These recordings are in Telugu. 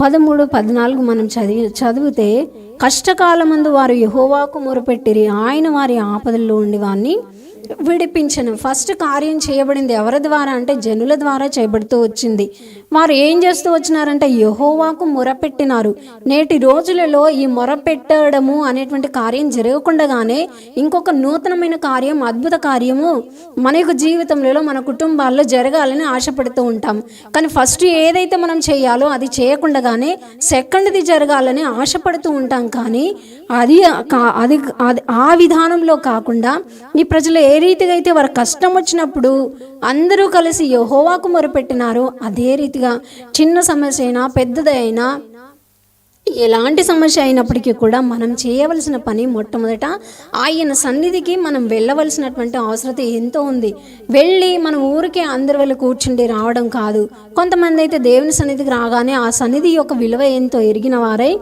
పదమూడు పద్నాలుగు మనం చదివి చదివితే కష్టకాలమందు వారు యహోవాకు మొరపెట్టిరి ఆయన వారి ఆపదల్లో ఉండి వారిని విడిపించను. ఫస్ట్ కార్యం చేయబడింది ఎవరి ద్వారా అంటే జనుల ద్వారా చేయబడుతూ వచ్చింది. వారు ఏం చేస్తూ వచ్చినారంటే యహోవాకు మొరపెట్టినారు. నేటి రోజులలో ఈ మొరపెట్టడము అనేటువంటి కార్యం జరగకుండగానే ఇంకొక నూతనమైన కార్యం అద్భుత కార్యము మన యొక్క జీవితంలో మన కుటుంబాల్లో జరగాలని ఆశపడుతూ ఉంటాం. కానీ ఫస్ట్ ఏదైతే మనం చేయాలో అది చేయకుండగానే సెకండ్ది జరగాలని ఆశపడుతూ ఉంటాం. కానీ అది అది అది ఆ విధానంలో కాకుండా ఈ ప్రజలు ఏ ఏ రీతిగా అయితే వారు కష్టం వచ్చినప్పుడు అందరూ కలిసి యహోవాకు మొరపెట్టినారో. అదే రీతిగా చిన్న సమస్య అయినా పెద్దదైనా ఎలాంటి సమస్య అయినప్పటికీ కూడా మనం చేయవలసిన పని మొట్టమొదట ఆయన సన్నిధికి మనం వెళ్ళవలసినటువంటి అవసరత ఎంతో ఉంది. వెళ్ళి మన ఊరికే అందరి వెళ్ళి కూర్చుండి రావడం కాదు. కొంతమంది అయితే దేవుని సన్నిధికి రాగానే ఆ సన్నిధి యొక్క విలువ ఎంతో ఎరిగిన వారై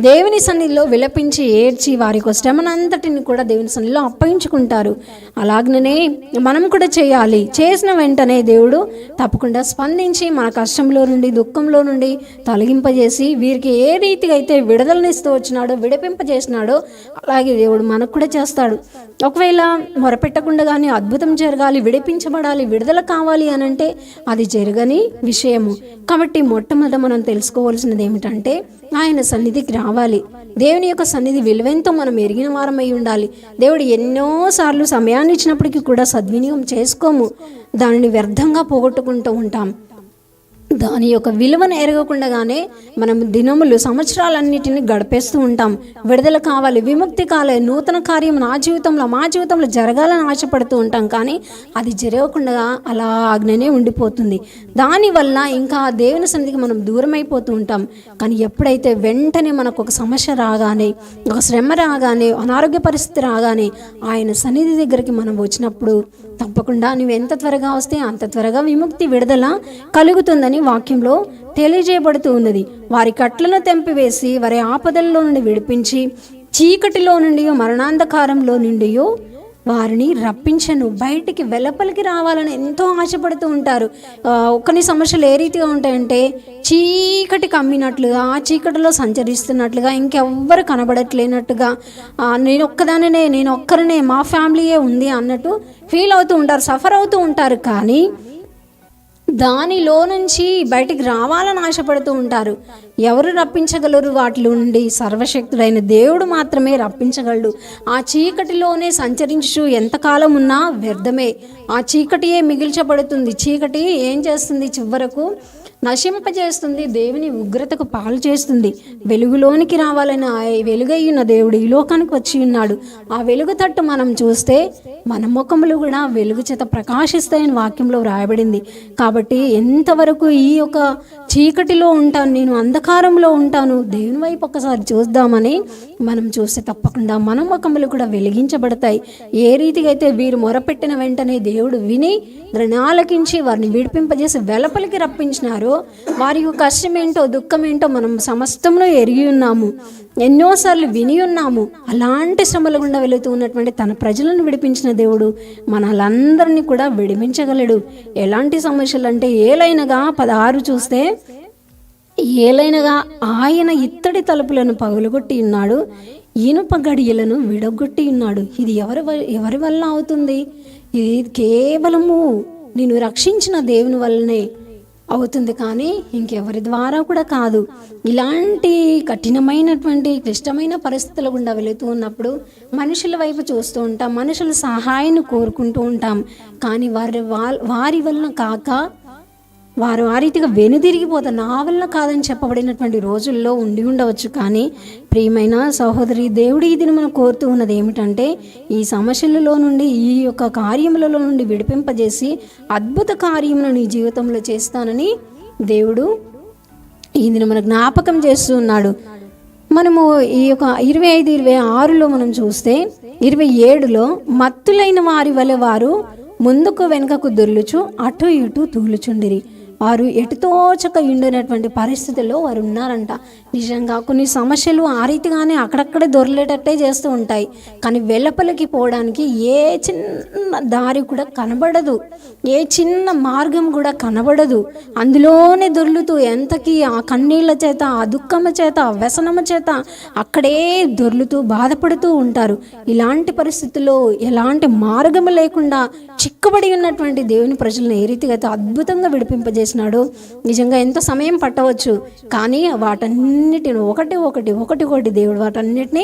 దేవుని సన్నిధిలో విలపించి ఏడ్చి వారి యొక్క శ్రమనంతటిని కూడా దేవుని సన్నిధిలో అప్పగించుకుంటారు. అలాగనే మనం కూడా చేయాలి. చేసిన వెంటనే దేవుడు తప్పకుండా స్పందించి మన కష్టంలో నుండి దుఃఖంలో నుండి తొలగింపజేసి వీరికి ఏ రీతిగా అయితే విడుదలనిస్తూ వచ్చినాడో విడిపింపజేసినాడో అలాగే దేవుడు మనకు కూడా చేస్తాడు. ఒకవేళ మొరపెట్టకుండా కానీ అద్భుతం జరగాలి విడిపించబడాలి విడుదల కావాలి అని అంటే అది జరగని విషయము. కాబట్టి మొట్టమొదట మనం తెలుసుకోవాల్సినది ఏమిటంటే ఆయన సన్నిధికి రావాలి. దేవుని యొక్క సన్నిధి విలువెంతో మనం ఎరిగిన వారమై ఉండాలి. దేవుడు ఎన్నోసార్లు సమయాన్ని ఇచ్చినప్పటికీ కూడా సద్వినియోగం చేసుకోము. దానిని వ్యర్థంగా పోగొట్టుకుంటూ ఉంటాం. దాని యొక్క విలువను ఎరగకుండానే మనం దినములు సంవత్సరాలన్నిటిని గడిపేస్తూ ఉంటాం. విడుదల కావాలి విముక్తి కావాలి నూతన కార్యం నా జీవితంలో మా జీవితంలో జరగాలని ఆశపడుతూ ఉంటాం. కానీ అది జరగకుండా అలాగనే ఉండిపోతుంది. దానివల్ల ఇంకా దేవుని సన్నిధికి మనం దూరం అయిపోతూ ఉంటాం. కానీ ఎప్పుడైతే వెంటనే మనకు ఒక సమస్య రాగానే ఒక శ్రమ రాగానే అనారోగ్య పరిస్థితి రాగానే ఆయన సన్నిధి దగ్గరికి మనం వచ్చినప్పుడు తప్పకుండా నువ్వు ఎంత త్వరగా వస్తే అంత త్వరగా విముక్తి విడుదల కలుగుతుందని వాక్యంలో తెలియజేయబడుతూ ఉన్నది. వారి కట్లను తెంపివేసి వారి ఆపదల్లో నుండి విడిపించి చీకటిలో నుండి మరణాంధకారంలో నుండియో వారిని రప్పించను. బయటికి వెలపలికి రావాలని ఎంతో ఆశపడుతూ ఉంటారు. ఆ, కొన్ని సమస్యలు ఏ రీతిగా ఉంటాయంటే చీకటి కమ్మినట్లుగా ఆ చీకటిలో సంచరిస్తున్నట్లుగా ఇంకెవ్వరు కనబడట్లేనట్టుగా నేను ఒక్కదానినే నేను ఒక్కరినే మా ఫ్యామిలీయే ఉంది అన్నట్టు ఫీల్ అవుతూ ఉంటారు సఫర్ అవుతూ ఉంటారు. కానీ దానిలో నుంచి బయటికి రావాలని ఆశపడుతూ ఉంటారు. ఎవరు రప్పించగలరు? వాటి నుండి సర్వశక్తుడైన దేవుడు మాత్రమే రప్పించగలడు. ఆ చీకటిలోనే సంచరించు ఎంతకాలం ఉన్నా వ్యర్థమే. ఆ చీకటియే మిగిల్చబడుతుంది. చీకటి ఏం చేస్తుంది చివరకు? నశింపజేస్తుంది దేవుని ఉగ్రతకు పాలు చేస్తుంది. వెలుగులోనికి రావాలని ఆ వెలుగయ్యున్న దేవుడు ఈ లోకానికి వచ్చి ఉన్నాడు. ఆ వెలుగు తట్టు మనం చూస్తే మన ముఖములు కూడా వెలుగు చేత ప్రకాశిస్తాయని వాక్యంలో వ్రాయబడింది. కాబట్టి ఎంతవరకు ఈ యొక్క చీకటిలో ఉంటాను నేను అంధకారంలో ఉంటాను. దేవుని వైపు ఒకసారి చూద్దామని మనం చూస్తే తప్పకుండా మన ముఖములు కూడా వెలిగించబడతాయి. ఏ రీతిగా అయితే వీరు మొరపెట్టిన వెంటనే దేవుడు విని ఆలకించి వారిని విడిపింపజేసి వెలపలికి రప్పించినారో వారి యొక్క కష్టం ఏంటో దుఃఖం ఏంటో మనం సమస్తంలో ఎరిగి ఉన్నాము. ఎన్నోసార్లు విని ఉన్నాము. అలాంటి శ్రమల గుండా వెళుతూ ఉన్నటువంటి తన ప్రజలను విడిపించిన దేవుడు మనలందరినీ కూడా విడిపించగలడు. ఎలాంటి సమస్యలు అంటే ఏలైనగా పదహారు చూస్తే ఏలైనగా ఆయన ఇత్తడి తలుపులను పగులగొట్టి ఉన్నాడు. ఇనుప గడియలను విడగొట్టి ఉన్నాడు. ఇది ఎవరి వ- ఎవరి వల్ల అవుతుంది? ఇది కేవలము నేను రక్షించిన దేవుని వల్లనే. అవుతుంది కానీ ఇంకెవరి ద్వారా కూడా కాదు. ఇలాంటి కఠినమైనటువంటి క్లిష్టమైన పరిస్థితుల గుండా వెళుతూ ఉన్నప్పుడు మనుషుల వైపు చూస్తూ ఉంటాం మనుషుల సహాయాన్ని కోరుకుంటూ ఉంటాం. కానీ వారి వారి వలన కాక వారు ఆ రీతిగా వెనుదిరిగిపోతారు. నా వల్ల కాదని చెప్పబడినటువంటి రోజుల్లో ఉండి ఉండవచ్చు. కానీ ప్రియమైన సహోదరి దేవుడి ఇది మనం కోరుతూ ఉన్నది ఏమిటంటే ఈ సమస్యలలో నుండి ఈ యొక్క కార్యములలో నుండి విడిపింపజేసి అద్భుత కార్యములను నీ జీవితంలో చేస్తానని దేవుడు ఈ మన జ్ఞాపకం చేస్తూ ఉన్నాడు. మనము ఈ యొక్క ఇరవై ఐదు ఇరవై ఆరులో మనం చూస్తే ఇరవై ఏడులో మత్తులైన వారి వలె వారు ముందుకు వెనుకకు దొర్లుచు అటు ఇటు తూలుచుండిరి వారు ఎటుతోచక ఉండినటువంటి పరిస్థితుల్లో వారు ఉన్నారంట. నిజంగా కొన్ని సమస్యలు ఆ రీతిగానే అక్కడక్కడే దొరలేటట్టే చేస్తూ ఉంటాయి. కానీ వెలపలికి పోవడానికి ఏ చిన్న దారి కూడా కనబడదు. ఏ చిన్న మార్గం కూడా కనబడదు. అందులోనే దొర్లుతూ ఎంతకి ఆ కన్నీళ్ళ చేత ఆ దుఃఖము చేత ఆ వ్యసనము చేత అక్కడే దొర్లుతూ బాధపడుతూ ఉంటారు. ఇలాంటి పరిస్థితుల్లో ఎలాంటి మార్గము లేకుండా చిక్కబడి ఉన్నటువంటి దేవుని ప్రజలను ఏ రీతిగా అయితే అద్భుతంగా విడిపింపజేసినాడో నిజంగా ఎంత సమయం పట్టవచ్చు. కానీ వాటన్ని వాటన్నిటిని ఒకటి ఒకటి ఒకటి ఒకటి దేవుడు వాటన్నిటిని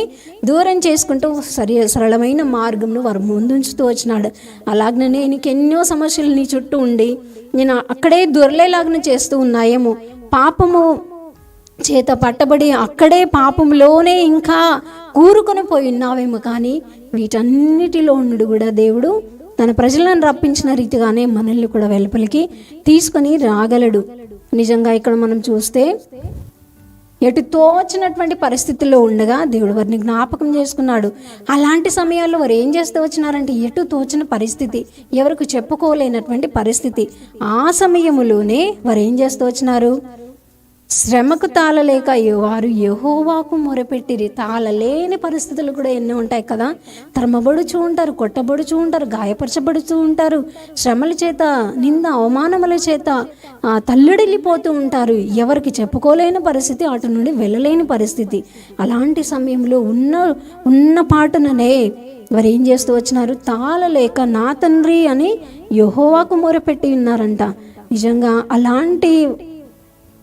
దూరం చేసుకుంటూ సరి సరళమైన మార్గంను వారు ముందుంచుతూ వచ్చినాడు. అలాగనే నీకు ఎన్నో సమస్యలు నీ చుట్టూ ఉండి నేను అక్కడే దొరలేలాగా చేస్తూ ఉన్నాయేమో. పాపము చేత పట్టబడి అక్కడే పాపంలోనే ఇంకా కూరుకొని పోయి ఉన్నావేమో కానీ వీటన్నిటిలో నుండి కూడా దేవుడు తన ప్రజలను రప్పించిన రీతిగానే మనల్ని కూడా వెలుపలికి తీసుకొని రాగలడు. నిజంగా ఇక్కడ మనం చూస్తే ఎటు తోచినటువంటి పరిస్థితుల్లో ఉండగా దేవుడు వారిని జ్ఞాపకం చేసుకున్నాడు. అలాంటి సమయాల్లో వారు ఏం చేస్తూ వచ్చినారంటే ఎటు తోచిన పరిస్థితి ఎవరికి చెప్పుకోలేనటువంటి పరిస్థితి. ఆ సమయములోనే వారు ఏం చేస్తూ వచ్చినారు? శ్రమకు తాళలేక వారు యహోవాకు మొరపెట్టిరి. తాళలేని పరిస్థితులు కూడా ఎన్నో ఉంటాయి కదా. తరమబడుచూ ఉంటారు కొట్టబడుచూ ఉంటారు గాయపరచబడుతూ ఉంటారు. శ్రమల చేత నింద అవమానముల చేత తల్లుడిల్లిపోతూ ఉంటారు. ఎవరికి చెప్పుకోలేని పరిస్థితి అటు నుండి వెళ్ళలేని పరిస్థితి. అలాంటి సమయంలో ఉన్న ఉన్న పాటుననే వారు ఏం చేస్తూ వచ్చినారు? తాళలేక నా తండ్రి అని యహోవాకు మొరపెట్టి ఉన్నారంట. నిజంగా అలాంటి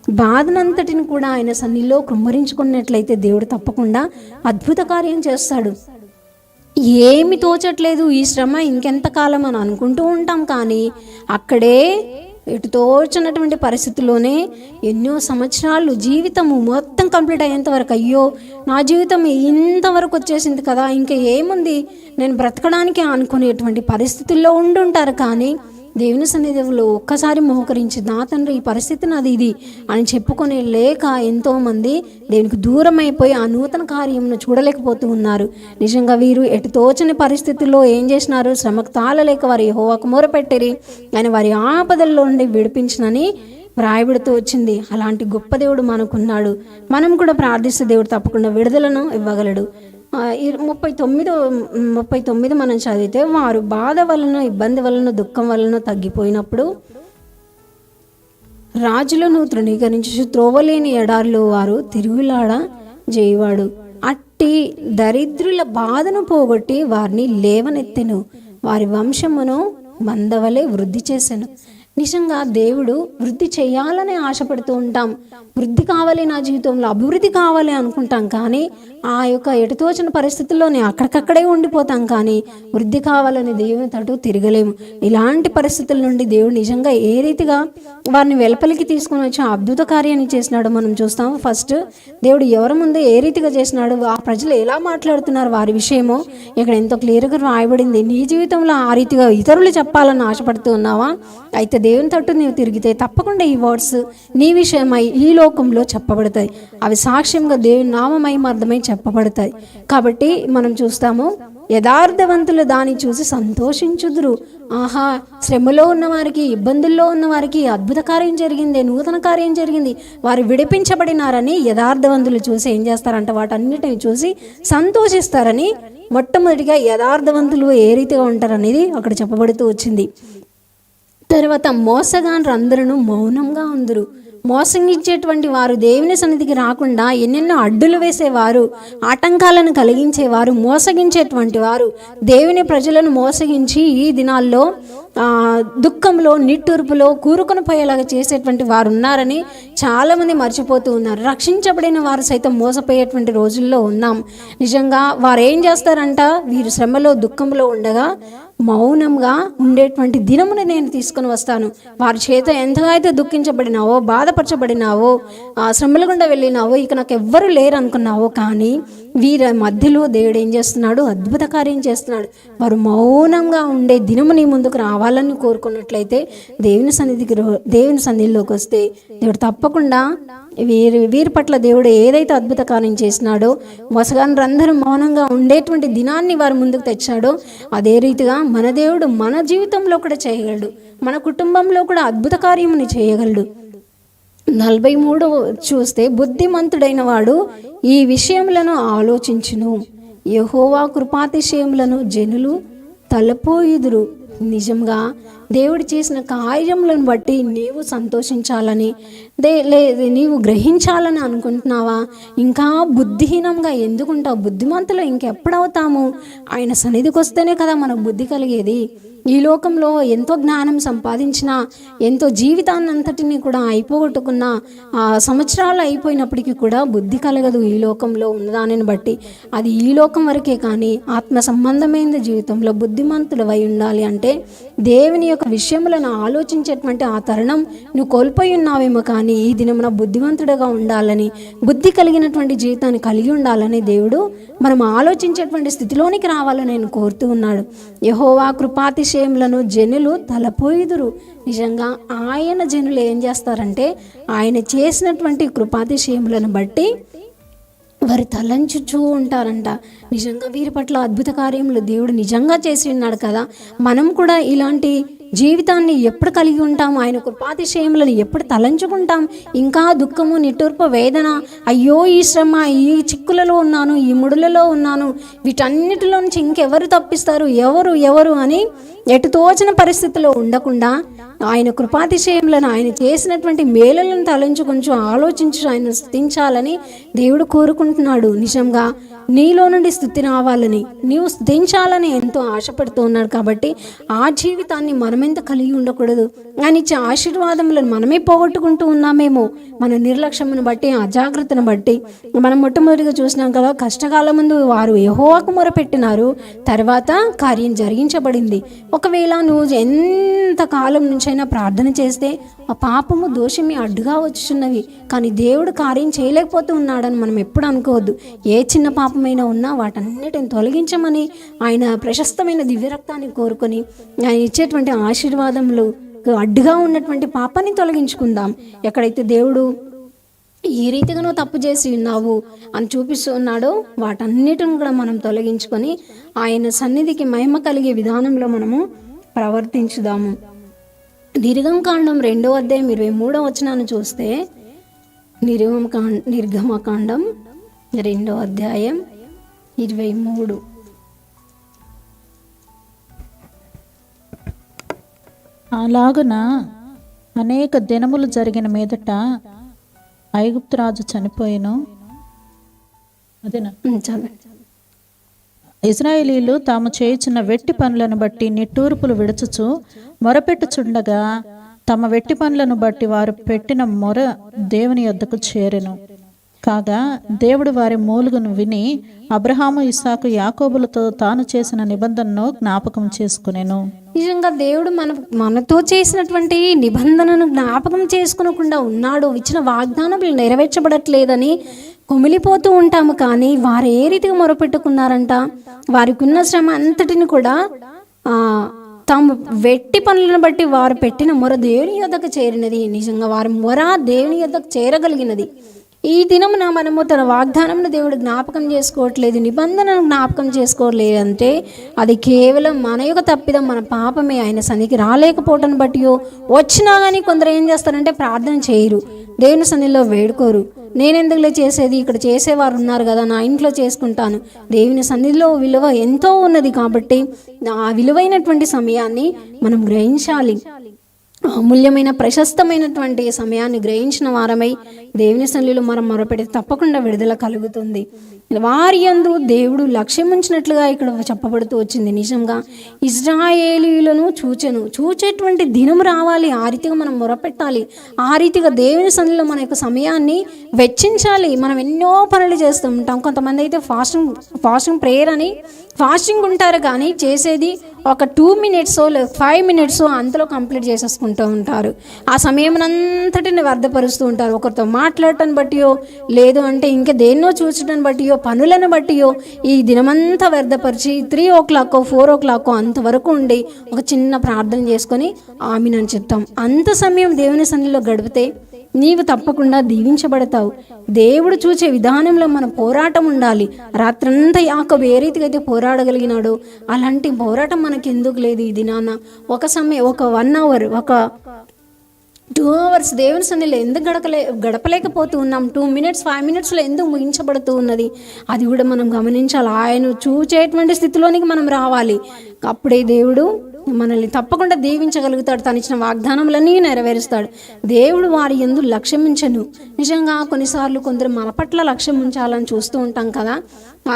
బాధనంతటిని కూడా ఆయన సన్నిలో కృమ్మరించుకున్నట్లయితే దేవుడు తప్పకుండా అద్భుత కార్యం చేస్తాడు. ఏమి తోచట్లేదు ఈ శ్రమ ఇంకెంతకాలం అని అనుకుంటూ ఉంటాం కానీ అక్కడే ఎటు తోచినటువంటి పరిస్థితుల్లోనే ఎన్నో సంవత్సరాలు జీవితము మొత్తం కంప్లీట్ అయ్యేంత వరకు అయ్యో నా జీవితం ఇంతవరకు వచ్చేసింది కదా ఇంకా ఏముంది? నేను బ్రతకడానికి అనుకునేటువంటి పరిస్థితుల్లో ఉండుంటారు కానీ దేవుని సన్నిధిలో ఒక్కసారి మోకరించి నా తండ్రి ఈ పరిస్థితి నాది ఇది అని చెప్పుకునే లేక ఎంతోమంది దేవునికి దూరం అయిపోయి ఆ నూతన కార్యమును చూడలేకపోతూ ఉన్నారు. నిజంగా వీరు ఎటు తోచని పరిస్థితుల్లో ఏం చేసినారు? శ్రమకు తాళలేక వారి హోవాకు మూరపెట్టిరి. ఆయన వారి ఆపదల్లో నుండి విడిపించినని వ్రాయబడుతూ వచ్చింది. అలాంటి గొప్ప దేవుడు మనకున్నాడు. మనం కూడా ప్రార్థిస్తే దేవుడు తప్పకుండా విడుదలను ఇవ్వగలడు. ముప్పై తొమ్మిదో ముప్పై తొమ్మిది మనం చదివితే వారు బాధ వలన ఇబ్బంది వలన దుఃఖం వలన తగ్గిపోయినప్పుడు రాజులను తృణీకరించి త్రోవలేని ఎడార్లు వారు తిరుగులాడ చేయవాడు అట్టి దరిద్రుల బాధను పోగొట్టి వారిని లేవనెత్తెను. వారి వంశమును మందవలే వృద్ధి చేశాను నిజంగా దేవుడు వృద్ధి చేయాలని ఆశపడుతూ ఉంటాం. వృద్ధి కావాలి నా జీవితంలో అభివృద్ధి కావాలి అనుకుంటాం కానీ ఆ యొక్క ఎటుతోచిన పరిస్థితుల్లోనే అక్కడికక్కడే ఉండిపోతాం కానీ వృద్ధి కావాలని దేవుని తటు తిరగలేము. ఇలాంటి పరిస్థితుల నుండి దేవుడు నిజంగా ఏ రీతిగా వారిని వెలుపలికి తీసుకుని వచ్చి అద్భుత కార్యాన్ని చేసినాడు మనం చూస్తాం ఫస్ట్ దేవుడు ఎవరి ముందు ఏ రీతిగా చేసినాడు ఆ ప్రజలు ఎలా మాట్లాడుతున్నారు వారి విషయమో ఇక్కడ ఎంతో క్లియర్గా రాయబడింది. నీ జీవితంలో ఆ రీతిగా ఇతరులు చెప్పాలని ఆశపడుతూ ఉన్నావా? అయితే దేవుని తట్టు నీవు తిరిగితే తప్పకుండా ఈ వర్డ్స్ నీ విషయమై ఈ లోకంలో చెప్పబడతాయి. అవి సాక్ష్యంగా దేవుని నామమయమార్థమై చెప్పబడతాయి. కాబట్టి మనం చూస్తాము యథార్థవంతులు దాన్ని చూసి సంతోషించుదురు. ఆహా శ్రమలో ఉన్నవారికి ఇబ్బందుల్లో ఉన్నవారికి అద్భుత కార్యం జరిగింది నూతన కార్యం జరిగింది. వారు విడిపించబడినారని యథార్థవంతులు చూసి ఏం చేస్తారంట? వాటన్నిటిని చూసి సంతోషిస్తారని మొట్టమొదటిగా యథార్థవంతులు ఏ రీతిగా ఉంటారనేది అక్కడ చెప్పబడుతూ వచ్చింది. తర్వాత మోసగాండ్రు అందరూ మౌనంగా ఉందరు. మోసగించేటువంటి వారు దేవుని సన్నిధికి రాకుండా ఎన్నెన్నో అడ్డులు వేసేవారు ఆటంకాలను కలిగించేవారు మోసగించేటువంటి వారు. దేవుని ప్రజలను మోసగించి ఈ దినాల్లో దుఃఖంలో నిట్టూర్పులో కూరుకొని పోయేలాగా చేసేటువంటి వారు ఉన్నారని చాలామంది మర్చిపోతూ ఉన్నారు. రక్షించబడిన వారు సైతం మోసపోయేటువంటి రోజుల్లో ఉన్నాం. నిజంగా వారు ఏం చేస్తారంట? వీరు శ్రమలో దుఃఖంలో ఉండగా మౌనంగా ఉండేటువంటి దినముని నేను తీసుకొని వస్తాను. వారి చేత ఎంతగా అయితే దుఃఖించబడినావో బాధపరచబడినావో ఆ శ్రమల గుండా వెళ్ళినావో ఇక నాకు ఎవ్వరు లేరు అనుకున్నావో కానీ వీరి మధ్యలో దేవుడు ఏం చేస్తున్నాడు? అద్భుత కార్యం చేస్తున్నాడు. వారు మౌనంగా ఉండే దినము నీ ముందుకు కావాలని కోరుకున్నట్లయితే దేవుని సన్నిధికి రో- దేవుని సన్నిధిలోకి వస్తే దేవుడు తప్పకుండా వీరి వీరి పట్ల దేవుడు ఏదైతే అద్భుత కార్యం చేసినాడో మోసగాండ్రందరూ మౌనంగా ఉండేటువంటి దినాన్ని వారు ముందుకు తెచ్చాడో అదే రీతిగా మన దేవుడు మన జీవితంలో కూడా చేయగలడు. మన కుటుంబంలో కూడా అద్భుత కార్యముని చేయగలడు. నలభై మూడు చూస్తే బుద్ధిమంతుడైన వాడు ఈ విషయములను ఆలోచించును. యహోవా కృపాతిశయములను జనులు తలపోయిదురు. నిజంగా దేవుడు చేసిన కార్యములను బట్టి నీవు సంతోషించాలని దే లేదు నీవు గ్రహించాలని అనుకుంటున్నావా? ఇంకా బుద్ధిహీనంగా ఎందుకుంటావు? బుద్ధిమంతులు ఇంకెప్పుడవుతాము? ఆయన సన్నిధికి వస్తేనే కదా మనకు బుద్ధి కలిగేది. ఈ లోకంలో ఎంతో జ్ఞానం సంపాదించిన ఎంతో జీవితాన్నంతటిని కూడా అయిపోగొట్టుకున్న ఆ సంవత్సరాలు అయిపోయినప్పటికీ కూడా బుద్ధి కలగదు ఈ లోకంలో ఉన్నదానిని బట్టి. అది ఈ లోకం వరకే కానీ ఆత్మ సంబంధమైన జీవితంలో బుద్ధిమంతుడు అయి ఉండాలి అంటే దేవుని యొక్క విషయములను ఆలోచించేటువంటి ఆ తరుణం నువ్వు కోల్పోయి ఉన్నావేమో కానీ ఈ దినమున బుద్ధివంతుడుగా ఉండాలని బుద్ధి కలిగినటువంటి జీవితాన్ని కలిగి ఉండాలని దేవుడు మనం ఆలోచించేటువంటి స్థితిలోనికి రావాలని నేను కోరుతూ ఉన్నాడు. యహోవా కృపాతిశయములను జనులు తలపోయిదురు. నిజంగా ఆయన జనులు ఏం చేస్తారంటే ఆయన చేసినటువంటి కృపాతిశయములను బట్టి వారు తలంచుచూ ఉంటారంట. నిజంగా వీరి పట్ల అద్భుత కార్యములు దేవుడు నిజంగా చేసి ఉన్నాడు కదా. మనం కూడా ఇలాంటి జీవితాన్ని ఎప్పుడు కలిగి ఉంటాం? ఆయన కృపాతిశయములను ఎప్పుడు తలంచుకుంటాం? ఇంకా దుఃఖము నిట్టూర్పు వేదన. అయ్యో ఈ శ్రమ ఈ చిక్కులలో ఉన్నాను ఈ ముడులలో ఉన్నాను. వీటన్నిటిలో నుంచి ఇంకెవరు తప్పిస్తారు? ఎవరు ఎవరు అని ఎటు తోచిన పరిస్థితిలో ఉండకుండా ఆయన కృపాతిశయములను ఆయన చేసినటువంటి మేలులను తలంచు కొంచెం ఆలోచించు ఆయన స్థుతించాలని దేవుడు కోరుకుంటున్నాడు. నిజంగా నీలో నుండి స్థుతి రావాలని నీవు స్థుతించాలని ఎంతో ఆశపడుతూ ఉన్నాడు కాబట్టి ఆ జీవితాన్ని మనమెంత కలిగి ఉండకూడదు. ఆయన ఇచ్చే ఆశీర్వాదములను మనమే పోగొట్టుకుంటూ ఉన్నామేమో. మన నిర్లక్ష్యమును బట్టి అజాగ్రత్తను బట్టి మనం మొట్టమొదటిగా చూసినాం కదా కష్టకాలం ముందు వారు యహోవాకు మొరపెట్టినారు. తర్వాత కార్యం జరిగించబడింది. ఒకవేళ నువ్వు ఎంత కాలం నుంచైనా ప్రార్థన చేస్తే ఆ పాపము దోషమి అడ్డుగా వచ్చుచున్నవి. కానీ దేవుడు కార్యం చేయలేకపోతూ ఉన్నాడని మనం ఎప్పుడు అనుకోవద్దు. ఏ చిన్న పాపమైనా ఉన్నా వాటన్నిటిని తొలగించమని ఆయన ప్రశస్తమైన దివ్యరక్తాన్ని కోరుకొని ఆయన ఇచ్చేటువంటి ఆశీర్వాదములు అడ్డుగా ఉన్నటువంటి పాపాన్ని తొలగించుకుందాం. ఎక్కడైతే దేవుడు ఈ రీతిగా నువ్వు తప్పు చేసి ఉన్నావు అని చూపిస్తున్నాడో వాటన్నిటిని కూడా మనం తొలగించుకొని ఆయన సన్నిధికి మహిమ కలిగే విధానంలో మనము ప్రవర్తించుదాము. నిర్గమకాండం రెండో అధ్యాయం ఇరవై మూడో వచనాన్ని చూస్తే నిర్గమకా నిర్గమకాండం రెండో అధ్యాయం ఇరవై మూడు. అలాగున అనేక దినములు జరిగిన మీదట ఐగుప్తురాజు చనిపోయిను. అదేనా? చదవండి ఇజ్రాయేలీలు తాము చేయుచున్న వెట్టి పనులను బట్టి నిట్టూర్పులు విడుచుచు మొరపెట్టుచుండగా తమ వెట్టి పనులను బట్టి వారు పెట్టిన మొర దేవుని యొద్దకు చేరెను. కాగా దేవుడు వారి మూలుగును విని అబ్రహాము ఇస్సాకు యాకోబులతో తాను చేసిన నిబంధనను జ్ఞాపకం చేసుకునేను. నిజంగా దేవుడు మన మనతో చేసినటువంటి నిబంధనను జ్ఞాపకం చేసుకునకుండా ఉన్నాడు. ఇచ్చిన వాగ్దానములు నెరవేర్చబడట్లేదని కుమిలిపోతూ ఉంటాము కానీ వారు ఏ రీతిగా మొరపెట్టుకున్నారంట? వారికి ఉన్న శ్రమ అంతటిని కూడా తాము వెట్టి పనులను బట్టి వారు పెట్టిన మొర దేవుని యొద్దకు చేరినది. నిజంగా వారి మొర దేవుని యొద్దకు చేరగలిగినది. ఈ దినమున మనము తన వాగ్దానంను దేవుడు జ్ఞాపకం చేసుకోవట్లేదు నిబంధనను జ్ఞాపకం చేసుకోవట్లేదు అంటే అది కేవలం మన యొక్క తప్పిదం మన పాపమే. ఆయన సన్నిధికి రాలేకపోవటం బట్టి వచ్చినా కానీ కొందరు ఏం చేస్తారంటే ప్రార్థన చేయరు. దేవుని సన్నిధిలో వేడుకోరు. నేనెందుకులే చేసేది? ఇక్కడ చేసేవారు ఉన్నారు కదా నా ఇంట్లో చేసుకుంటాను. దేవుని సన్నిధిలో విలువ ఎంతో ఉన్నది కాబట్టి ఆ విలువైనటువంటి సమయాన్ని మనం గ్రహించాలి. అమూల్యమైన ప్రశస్తమైనటువంటి సమయాన్ని గ్రహించిన వారమై దేవుని సన్నిధిలో మనం మొరపెడితే తప్పకుండా విడుదల కలుగుతుంది. వారి అందు దేవుడు లక్ష్యం ఉంచినట్లుగా ఇక్కడ చెప్పబడుతూ వచ్చింది. నిజంగా ఇజ్రాయేలీలను చూచెను. చూచేటువంటి దినం రావాలి. ఆ రీతిగా మనం మొరపెట్టాలి. ఆ రీతిగా దేవుని సన్నిధిలో మన యొక్క సమయాన్ని వెచ్చించాలి. మనం ఎన్నో పనులు చేస్తూ ఉంటాం. కొంతమంది అయితే ఫాస్టింగ్ ఫాస్టింగ్ ప్రేయర్ అని ఫాస్టింగ్ ఉంటారు కానీ చేసేది ఒక టూ మినిట్స్ ఫైవ్ మినిట్స్ అంతలో కంప్లీట్ చేసేసుకుంటూ ఉంటారు. ఆ సమయం అంతటిని వ్యర్థపరుస్తూ ఉంటారు. ఒకరితో మాట్లాడటం బట్టియో లేదు అంటే ఇంకా దేన్నో చూసటం బట్టియో పనులను బట్టియో ఈ దినమంతా వ్యర్థపరిచి three o'clock four o'clock అంతవరకు ఉండి ఒక చిన్న ప్రార్థన చేసుకొని ఆమెనని చెప్తాం. అంత సమయం దేవుని సన్నిలో గడిపితే నీవు తప్పకుండా దీవించబడతావు. దేవుడు చూచే విధానంలో మన పోరాటం ఉండాలి. రాత్రంతా యాక ఏ రీతిగా అయితే పోరాడగలిగినాడో అలాంటి పోరాటం మనకి ఎందుకు లేదు ఇది నాన్న ఒక సమయం ఒక వన్ అవర్ ఒక టూ అవర్స్ దేవుని సన్నిలో ఎందుకు గడకలే గడపలేకపోతూ ఉన్నాం? టూ మినిట్స్ ఫైవ్ మినిట్స్లో ఎందుకు ముగించబడుతూ ఉన్నది? అది కూడా మనం గమనించాలి. ఆయన చూచేటువంటి స్థితిలోనికి మనం రావాలి. అప్పుడే దేవుడు మనల్ని తప్పకుండా దీవించగలుగుతాడు. తను ఇచ్చిన వాగ్దానములన్నీ నెరవేరుస్తాడు. దేవుడు వారి ఎందు లక్ష్యం ఉంచను నిజంగా కొన్నిసార్లు కొందరు మన పట్ల లక్ష్యం ఉంచాలని చూస్తూ ఉంటాం కదా.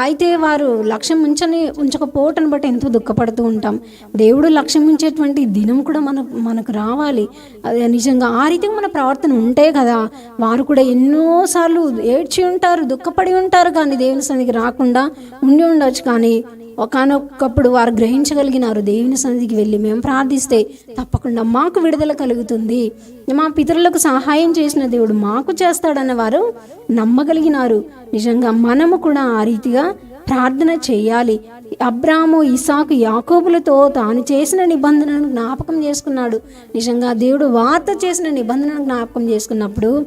అయితే వారు లక్ష్యం ఉంచని ఉంచకపోవటం బట్టి ఎంతో దుఃఖపడుతూ ఉంటాం. దేవుడు లక్ష్యం ఉంచేటువంటి దినం కూడా మన మనకు రావాలి. అదే నిజంగా ఆ రీతిగా మన ప్రవర్తన ఉంటే కదా వారు కూడా ఎన్నోసార్లు ఏడ్చి ఉంటారు దుఃఖపడి ఉంటారు కానీ దేవుని సన్నిధికి రాకుండా ఉండి ఉండొచ్చు కానీ ఒకనొకప్పుడు వారు గ్రహించగలిగినారు దేవుని సన్నిధికి వెళ్ళి. మేము ప్రార్థిస్తే తప్పకుండా మాకు విడుదల కలుగుతుంది. మా పితరులకు సహాయం చేసిన దేవుడు మాకు చేస్తాడన్న వారు నమ్మగలిగినారు. నిజంగా మనము కూడా ఆ రీతిగా ప్రార్థన చేయాలి. అబ్రాము ఇసాకు యాకోబులతో తాను చేసిన నిబంధనను జ్ఞాపకం చేసుకున్నాడు. నిజంగా దేవుడు వార్త చేసిన నిబంధనను జ్ఞాపకం చేసుకున్నప్పుడు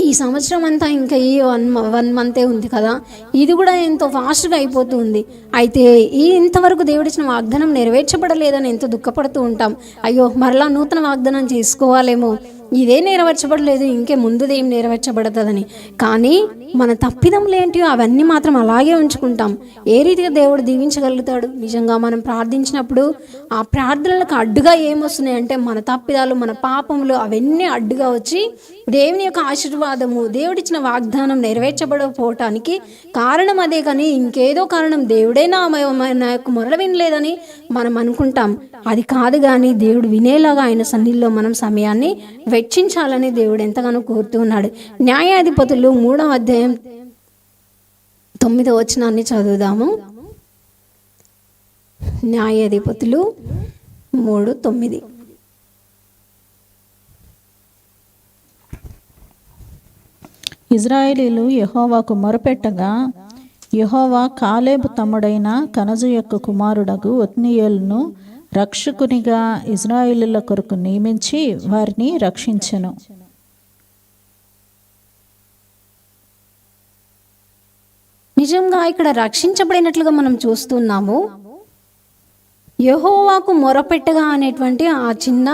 ఈ సంవత్సరం అంతా ఇంకా ఈ వన్ వన్ మంతే ఉంది కదా. ఇది కూడా ఎంతో ఫాస్ట్గా అయిపోతుంది. అయితే ఈ ఇంతవరకు దేవుడిచ్చిన వాగ్దానం నెరవేర్చబడలేదని ఎంతో దుఃఖపడుతూ ఉంటాం. అయ్యో మరలా నూతన వాగ్దానం చేసుకోవాలేమో. ఇదే నెరవేర్చబడలేదు ఇంకే ముందుది ఏం నెరవేర్చబడుతుందని. కానీ మన తప్పిదములు ఏంటియో అవన్నీ మాత్రం అలాగే ఉంచుకుంటాం. ఏ రీతిగా దేవుడు దీవించగలుగుతాడు? నిజంగా మనం ప్రార్థించినప్పుడు ఆ ప్రార్థనలకు అడ్డుగా ఏమొస్తున్నాయి అంటే మన తప్పిదాలు మన పాపములు అవన్నీ అడ్డుగా వచ్చి దేవుని యొక్క ఆశీర్వాదము దేవుడిచ్చిన వాగ్దానం నెరవేర్చబడకపోవటానికి కారణం అదే కానీ ఇంకేదో కారణం దేవుడే నా యొక్క మొరలు వినలేదని మనం అనుకుంటాం. అది కాదు కానీ దేవుడు వినేలాగా ఆయన సన్నిధిలో మనం సమయాన్ని వెచ్చించాలని దేవుడు ఎంతగానో కోరుతూ ఉన్నాడు. న్యాయాధిపతులు మూడవ అధ్యాయం తొమ్మిదో వచనాన్ని చదువుదాము. న్యాయాధిపతులు మూడు తొమ్మిది. ఇజ్రాయేలీలు యహోవాకు మొరపెట్టగా యహోవా కాలేబు తమ్ముడైన కనజు యొక్క కుమారుడకు ఒత్నియేలును రక్షకునిగా ఇజ్రాయిలుల కొరకు నియమించి వారిని రక్షించను. నిజంగా ఇక్కడ రక్షించబడినట్లుగా మనం చూస్తున్నాము. యహోవాకు మొరపెట్టగా అనేటువంటి ఆ చిన్న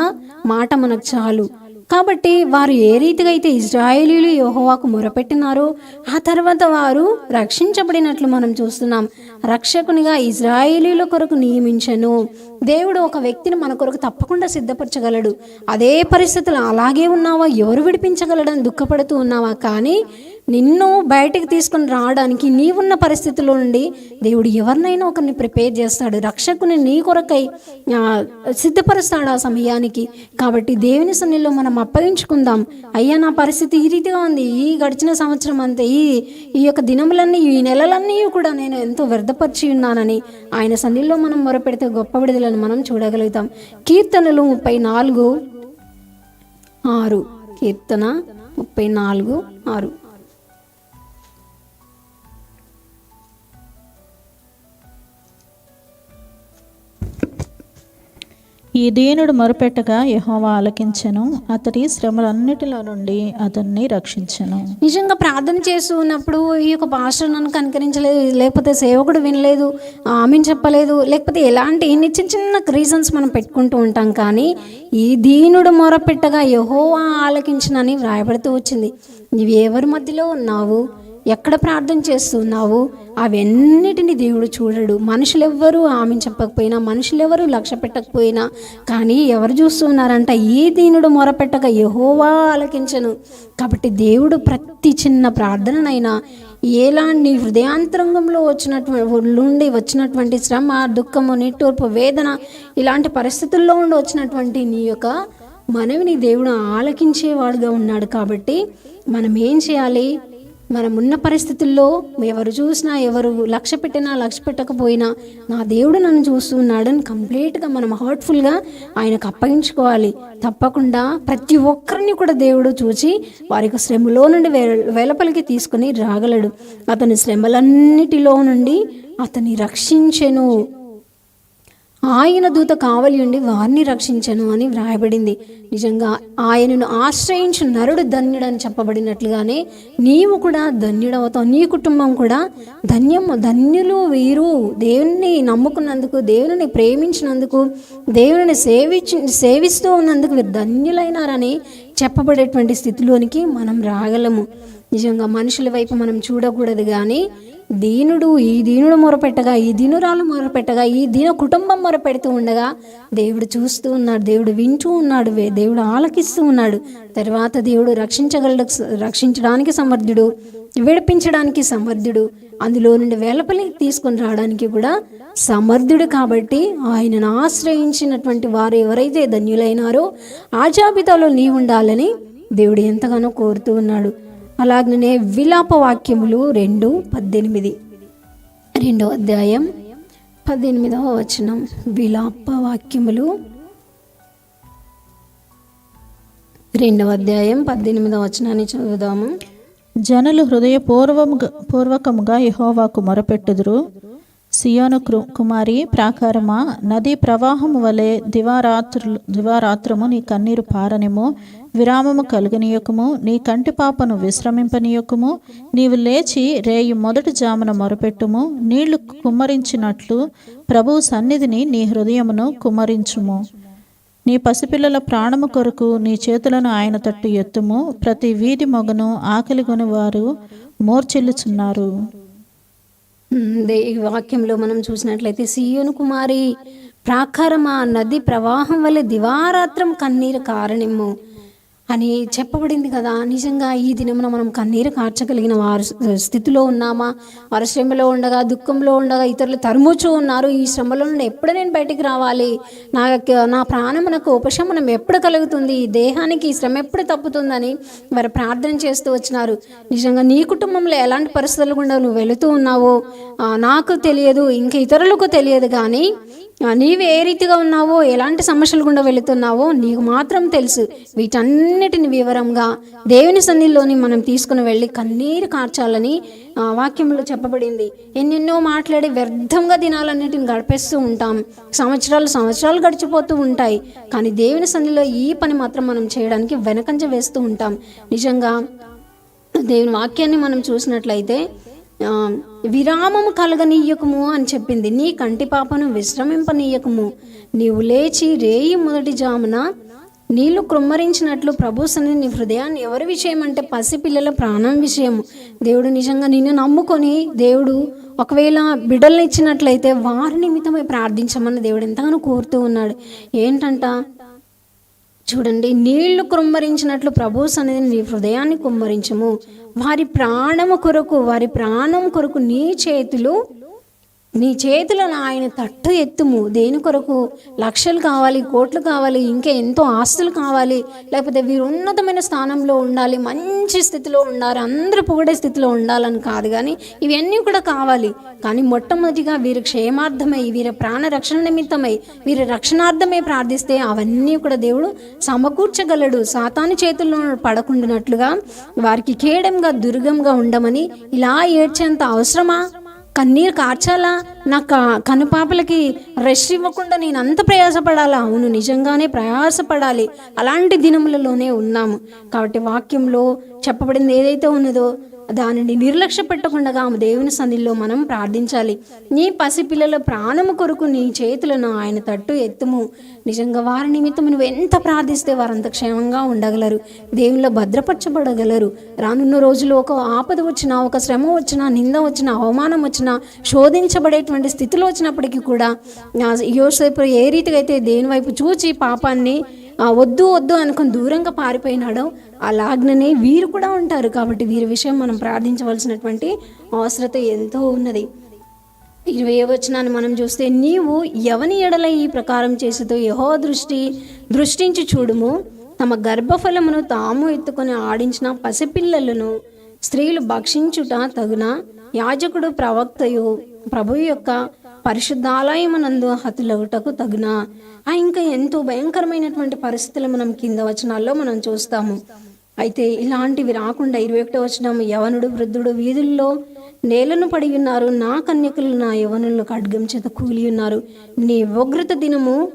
మాట మనకు చాలు. కాబట్టి వారు ఏ రీతిగా అయితే ఇజ్రాయేలీలు యహోవాకు మొరపెట్టినారో ఆ తర్వాత వారు రక్షించబడినట్లు మనం చూస్తున్నాం. రక్షకునిగా ఇజ్రాయేలీల కొరకు నియమించను. దేవుడు ఒక వ్యక్తిని మన కొరకు తప్పకుండా సిద్ధపరచగలడు. అదే పరిస్థితులు అలాగే ఉన్నావా? ఎవరు విడిపించగలడని దుఃఖపడుతూ ఉన్నావా? కానీ నిన్ను బయటికి తీసుకొని రావడానికి నీవున్న పరిస్థితిలో నుండి దేవుడు ఎవరినైనా ఒకరిని ప్రిపేర్ చేస్తాడు. రక్షకుని నీ కొరకై సిద్ధపరుస్తాడు ఆ సమయానికి. కాబట్టి దేవుని సన్నిలో మనం అప్పగించుకుందాం. అయ్యా నా పరిస్థితి ఈ రీతిగా ఉంది. ఈ గడిచిన సంవత్సరం అంతే ఈ ఈ యొక్క దినములన్నీ ఈ నెలలన్నీ కూడా నేను ఎంతో వ్యర్థపరిచి ఉన్నానని ఆయన సన్నిలో మనం మొరపెడితే గొప్ప విడుదలను మనం చూడగలుగుతాం. కీర్తనలు ముప్పై నాలుగు ఆరు. కీర్తన ముప్పై నాలుగు ఆరు. ఈ దీనుడు మొరపెట్టగా యహోవా ఆలకించను. అతడి శ్రమలన్నిటిలో నుండి అతన్ని రక్షించను. నిజంగా ప్రార్థన చేస్తూ ఉన్నప్పుడు ఈ యొక్క పాస్టర్ నన్ను కనుకరించలేదు లేకపోతే సేవకుడు వినలేదు ఆమెను చెప్పలేదు లేకపోతే ఎలాంటి ఎన్ని చిన్న చిన్న రీజన్స్ మనం పెట్టుకుంటూ ఉంటాం. కానీ ఈ దీనుడు మొరపెట్టగా యహోవా ఆలకించనని వ్రాయబడుతూ వచ్చింది. నీవు ఎవరి మధ్యలో ఉన్నావు? ఎక్కడ ప్రార్థన చేస్తున్నావు? అవన్నిటిని దేవుడు చూడడు. మనుషులెవ్వరూ ఆమె చెప్పకపోయినా మనుషులెవరూ లక్ష్య పెట్టకపోయినా కానీ ఎవరు చూస్తున్నారంట ఏ దీనుడు మొరపెట్టక యహోవా ఆలకించను. కాబట్టి దేవుడు ప్రతి చిన్న ప్రార్థననైనా ఎలాంటి హృదయాంతరంగంలో వచ్చినటువంటి నుండి వచ్చినటువంటి శ్రమ దుఃఖము నిట్టూర్పు వేదన ఇలాంటి పరిస్థితుల్లో ఉండి వచ్చినటువంటి నీ యొక్క మనవిని దేవుడు ఆలకించేవాడుగా ఉన్నాడు కాబట్టి మనం ఏం చేయాలి? మనం ఉన్న పరిస్థితుల్లో ఎవరు చూసినా ఎవరు లక్ష్య పెట్టినా లక్ష్య పెట్టకపోయినా నా దేవుడు నన్ను చూస్తున్నాడని కంప్లీట్గా మనం హార్ట్ఫుల్గా ఆయనకు అప్పగించుకోవాలి. తప్పకుండా ప్రతి ఒక్కరిని కూడా దేవుడు చూచి వారి శ్రమలో నుండి వె- వెలపలికి తీసుకుని రాగలడు. అతని శ్రమలన్నిటిలో నుండి అతన్ని రక్షించెను. ఆయన దూత కావలి ఉండి వారిని రక్షించను అని వ్రాయబడింది. నిజంగా ఆయనను ఆశ్రయించు నరుడు ధన్యుడు అని చెప్పబడినట్లుగానే నీవు కూడా ధన్యుడవుతావు. నీ కుటుంబం కూడా ధన్యము ధన్యులు వీరు. దేవుని నమ్ముకున్నందుకు దేవుని ప్రేమించినందుకు దేవుని సేవించి సేవిస్తూ ఉన్నందుకు వీరు ధన్యులైనారని చెప్పబడేటువంటి స్థితిలోనికి మనం రాగలము. నిజంగా మనుషుల వైపు మనం చూడకూడదు కానీ దీనుడు ఈ దీనుడు మొరపెట్టగా ఈ దీనురాలు మొరపెట్టగా ఈ దీన కుటుంబం మొరపెడుతూ ఉండగా దేవుడు చూస్తూ ఉన్నాడు దేవుడు వింటూ ఉన్నాడు వే- దేవుడు ఆలకిస్తూ ఉన్నాడు. తర్వాత దేవుడు రక్షించగలడు రక్షించడానికి సమర్థుడు విడిపించడానికి సమర్థుడు అందులో నుండి వెలపలి తీసుకొని రావడానికి కూడా సమర్థుడు కాబట్టి ఆయనను ఆశ్రయించినటువంటి వారు ఎవరైతే ధన్యులైనారో ఆ జాబితాలో నీ ఉండాలని దేవుడు ఎంతగానో కోరుతూ ఉన్నాడు. అలాగనే విలాప వాక్యములు రెండు పద్దెనిమిది. రెండో అధ్యాయం పద్దెనిమిదవ వచనం. విలాప వాక్యములు రెండవ అధ్యాయం పద్దెనిమిదవ వచనాన్ని చదువుదాము. జనులు హృదయపూర్వముగా పూర్వకముగా యహోవాకు మొరపెట్టుదురు. సియోను కృ- కుమారి ప్రాకారమా? నదీ ప్రవాహము వలె దివారాత్రులు దివారాత్రము నీ కన్నీరు పారనిము విరామము కలుగనీయకము నీ కంటి పాపను విశ్రమింపనీయకము నీవు లేచి రేయి మొదటి జామున మొరపెట్టుము నీళ్ళు కుమ్మరించినట్లు ప్రభువు సన్నిధిని నీ హృదయమును కుమ్మరించుము. నీ పసిపిల్లల ప్రాణము కొరకు నీ చేతులను ఆయన తట్టు ఎత్తుము ప్రతి వీధి మొగను ఆకలిగొని వారు మోర్చెల్లుచున్నారు ఈ వాక్యంలో మనం చూసినట్లయితే సీయోను కుమారి ప్రాకారమా నది ప్రవాహం వల్ల దివారాత్రం కన్నీరు కారణము అని చెప్పబడింది కదా. నిజంగా ఈ దినమున మనం కన్నీరు కార్చగలిగిన వారు స్థితిలో ఉన్నామా? వారు శ్రమలో ఉండగా దుఃఖంలో ఉండగా ఇతరులు తరుముచూ ఉన్నారు. ఈ శ్రమలో నుండి ఎప్పుడు నేను బయటికి రావాలి? నా యొక్క- నా నాకు ఉపశమనం ఎప్పుడు కలుగుతుంది? ఈ దేహానికి ఈ శ్రమ ఎప్పుడు తప్పుతుందని వారు ప్రార్థన చేస్తూ వచ్చినారు. నిజంగా నీ కుటుంబంలో ఎలాంటి పరిస్థితులు గుండా నువ్వు వెళుతూ ఉన్నావో నాకు తెలియదు ఇంకా ఇతరులకు తెలియదు కానీ నీవు ఏ రీతిగా ఉన్నావో ఎలాంటి సమస్యలు గుండా వెళుతున్నావో నీకు మాత్రం తెలుసు. వీటన్నిటిని వివరంగా దేవుని సన్నిధిలోని మనం తీసుకుని వెళ్ళి కన్నీరు కార్చాలని వాక్యంలో చెప్పబడింది. ఎన్నెన్నో మాట్లాడి వ్యర్థంగా దినాలన్నిటిని గడిపేస్తూ ఉంటాం. సంవత్సరాలు సంవత్సరాలు గడిచిపోతూ ఉంటాయి. కానీ దేవుని సన్నిధిలో ఈ పని మాత్రం మనం చేయడానికి వెనకంజ వేస్తూ ఉంటాం. నిజంగా దేవుని వాక్యాన్ని మనం చూసినట్లయితే విరామము కలగనీయకము అని చెప్పింది. నీ కంటి పాపను విశ్రమింపనీయకము. నీవు లేచి రేయి మొదటి జామున నీళ్ళు కృమ్మరించినట్లు ప్రభు సన్ని నీ హృదయాన్ని ఎవరి విషయం అంటే పసిపిల్లల ప్రాణం విషయం దేవుడు నిజంగా నిన్ను నమ్ముకొని దేవుడు ఒకవేళ బిడ్డలను ఇచ్చినట్లయితే వారి నిమిత్తమై ప్రార్థించమని దేవుడు ఎంతగానో కోరుతూ ఉన్నాడు. ఏంటంట? చూడండి నీళ్ళు కుమ్మరించినట్లు ప్రభు సన్నిధిని నీ హృదయాన్ని కుమ్మరించము. వారి ప్రాణము కొరకు వారి ప్రాణం కొరకు నీ చేతులు నీ చేతులను ఆయన తట్టు ఎత్తుము. దేని కొరకు? లక్షలు కావాలి కోట్లు కావాలి ఇంకా ఎంతో ఆస్తులు కావాలి. లేకపోతే వీరు ఉన్నతమైన స్థానంలో ఉండాలి మంచి స్థితిలో ఉండాలి అందరూ పొగడే స్థితిలో ఉండాలని కాదు కానీ ఇవన్నీ కూడా కావాలి. కానీ మొట్టమొదటిగా వీరి క్షేమార్థమై వీరి ప్రాణ రక్షణ నిమిత్తమై వీరి రక్షణార్థమే ప్రార్థిస్తే అవన్నీ కూడా దేవుడు సమకూర్చగలడు. సాతాను చేతుల్లో పడకుండానట్లుగా వారికి కేడంగా దుర్గంగా ఉండమని ఇలా ఏడ్చేంత అవసరమా? కన్నీరు కార్చాలా? నా కనుపాపలకి రెస్ట్ ఇవ్వకుండా నేను అంత ప్రయాసపడాలా? అవును నిజంగానే ప్రయాసపడాలి. అలాంటి దినములలోనే ఉన్నాము. కాబట్టి వాక్యంలో చెప్పబడింది ఏదైతే ఉన్నదో దానిని నిర్లక్ష్య పెట్టకుండా ఆమె దేవుని సన్నిధిలో మనం ప్రార్థించాలి. నీ పసిపిల్లల ప్రాణము కొరకు నీ చేతులను ఆయన తట్టు ఎత్తుము. నిజంగా వారి నిమిత్తం నువ్వు ఎంత ప్రార్థిస్తే వారంత క్షేమంగా ఉండగలరు. దేవునిలో భద్రపరచబడగలరు. రానున్న రోజులు ఒక ఆపద వచ్చినా ఒక శ్రమ వచ్చినా నింద వచ్చినా అవమానం వచ్చినా శోధించబడేటువంటి స్థితిలో వచ్చినప్పటికీ కూడా యోసేపు ఏ రీతిగా అయితే దేని వైపు చూచి పాపాన్ని వద్దు వద్దు అనుకుని దూరంగా పారిపోయినాడో అలాగ్ననే వీరు కూడా ఉంటారు కాబట్టి వీరి విషయం మనం ప్రార్థించవలసినటువంటి అవసరత ఎంతో ఉన్నది. ఇరవై వచనాన్ని మనం చూస్తే నీవు ఎవని ఎడల ఈ ప్రకారం చేసేదో యహో దృష్టి దృష్టించి చూడుము. తమ గర్భఫలమును తాము ఎత్తుకొని ఆడించిన పసిపిల్లలను స్త్రీలు భక్షించుట తగున. యాజకుడు ప్రవక్తయు ప్రభు యొక్క పరిశుద్ధాలయమునందు హతులవుటకు తగిన. ఆ ఇంకా ఎంతో భయంకరమైనటువంటి పరిస్థితులు మనం కింద వచనాల్లో మనం చూస్తాము. అయితే ఇలాంటివి రాకుండా ఇరవై ఒకటో వచనం యవనుడు వృద్ధుడు వీధుల్లో నేలను పడి ఉన్నారు. నా కన్యకులు నా యవనులను ఖడ్గం చేత కూలి ఉన్నారు. నీ ఉగ్రత దినము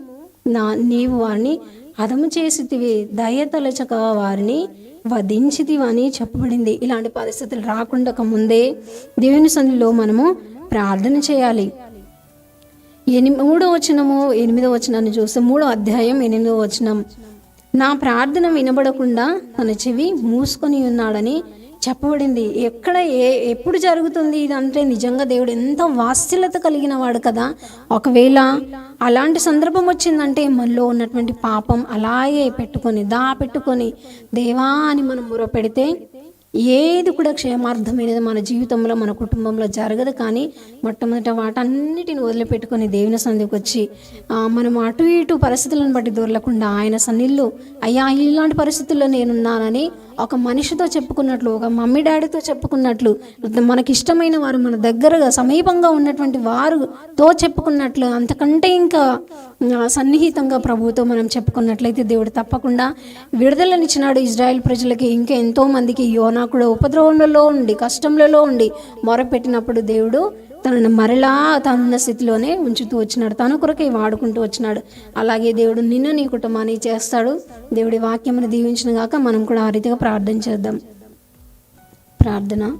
నా నీవు వారిని హతము చేసితివి. దయతలచక వారిని వధించితివి అని చెప్పబడింది. ఇలాంటి పరిస్థితులు రాకుండా ముందే దేవుని సందులో మనము ప్రార్థన చేయాలి. ఎని మూడో వచనము ఎనిమిదో వచనాన్ని చూస్తే మూడో అధ్యాయం ఎనిమిదో వచనం. నా ప్రార్థన వినబడకుండా తన చెవి మూసుకొని ఉన్నాడని చెప్పబడింది. ఎక్కడ ఏ ఎప్పుడు జరుగుతుంది ఇదంటే నిజంగా దేవుడు ఎంత వాత్సల్యత కలిగిన వాడు కదా. ఒకవేళ అలాంటి సందర్భం వచ్చిందంటే మనలో ఉన్నటువంటి పాపం అలాగే పెట్టుకొని దా పెట్టుకొని దేవా అని మనం మొరపెడితే ఏది కూడా క్షేమార్థమైనది మన జీవితంలో మన కుటుంబంలో జరగదు. కానీ మొట్టమొదట వాటన్నిటిని వదిలిపెట్టుకొని దేవుని సన్నిధికి వచ్చి మనం అటు ఇటు పరిస్థితులను బట్టి దొరలకుండా ఆయన సన్నిళ్ళు అయ్యా ఇలాంటి పరిస్థితుల్లో నేనున్నానని ఒక మనిషితో చెప్పుకున్నట్లు ఒక మమ్మీ డాడీతో చెప్పుకున్నట్లు మనకి ఇష్టమైన వారు మన దగ్గరగా సమీపంగా ఉన్నటువంటి వారుతో చెప్పుకున్నట్లు అంతకంటే ఇంకా సన్నిహితంగా ప్రభువుతో మనం చెప్పుకున్నట్లయితే దేవుడు తప్పకుండా విడుదలనిచ్చినాడు ఇజ్రాయెల్ ప్రజలకి. ఇంకా ఎంతో మందికి యోనా కూడా ఉపద్రవంలో ఉండి కష్టంలలో ఉండి మొరపెట్టినప్పుడు దేవుడు తనను మరలా తనున్న స్థితిలోనే ఉంచుతూ వచ్చినాడు. తన కొరకే వాడుకుంటూ వచ్చినాడు. అలాగే దేవుడు నిన్ను నీ కుటుంబాన్ని చేస్తాడు. దేవుడి వాక్యమును దీవించిన గాక మనం కూడా ఆ రీతిగా ప్రార్థన చేద్దాం. ప్రార్థన.